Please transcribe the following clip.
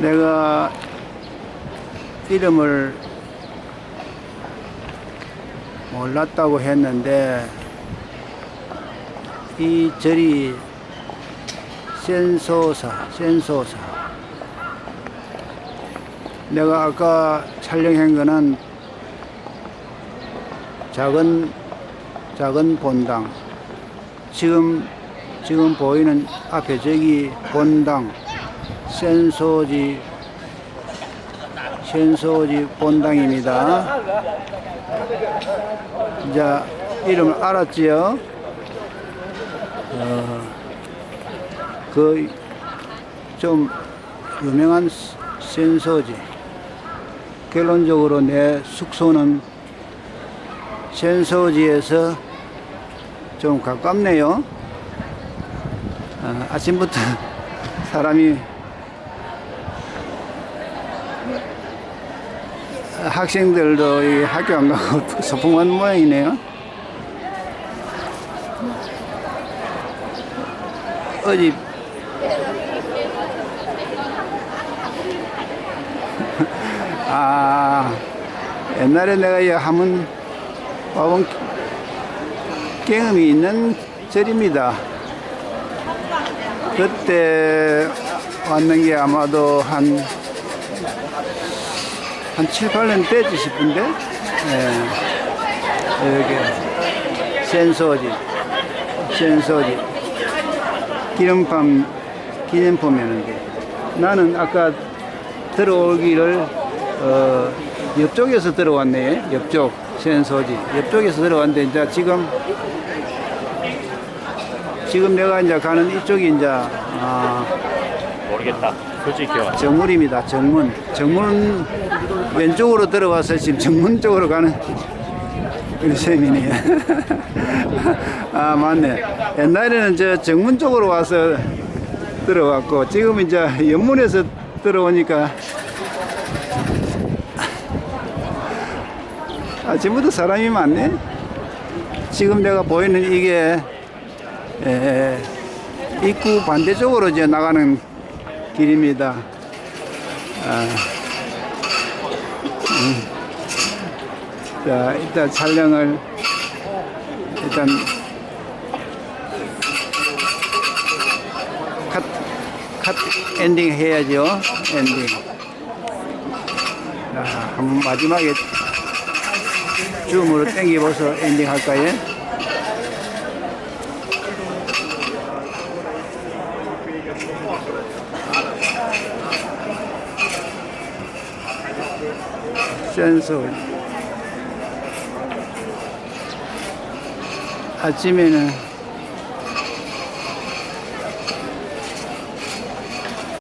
내가 이름을 몰랐다고 했는데 이 절이 센소사, 센소사. 내가 아까 촬영한 거는 작은 작은 본당. 지금 지금 보이는 앞에 저기 본당 센소지 센소지 본당입니다. 이제 이름을 알았지요? 어, 그좀 유명한 센소지. 결론적으로 내 숙소는 센소지에서 좀 가깝네요. 어, 아침부터 사람이 학생들도 이 학교 안 가고 소풍한 모양이네요. 어디 아 옛날에 내가 이 한번 와본 경험이 있는 절입니다. 그때 왔는 게 아마도 한, 한 7, 8년 됐지 싶은데, 예. 여기, 센소지, 센소지. 기념품, 기념품이었는데. 나는 아까 들어오기를, 어, 옆쪽에서 들어왔네. 옆쪽, 센소지. 옆쪽에서 들어왔는데, 이제 지금 지금 내가 이제 가는 이쪽이 이제 아, 모르겠다. 솔직히 기억. 정문입니다. 정문. 정문 왼쪽으로 들어와서 지금 정문 쪽으로 가는 우리 쌤이네. 아 맞네. 옛날에는 저 정문 쪽으로 와서 들어왔고 지금 이제 연문에서 들어오니까 아침부터 사람이 많네. 지금 내가 보이는 이게 에, 입구 반대쪽으로 이제 나가는 길입니다. 아, 음. 자, 일단 촬영을 일단 컷, 컷 엔딩 해야죠. 엔딩. 자, 한번 마지막에 줌으로 당겨봐서 엔딩 할까요? 센서 아침에는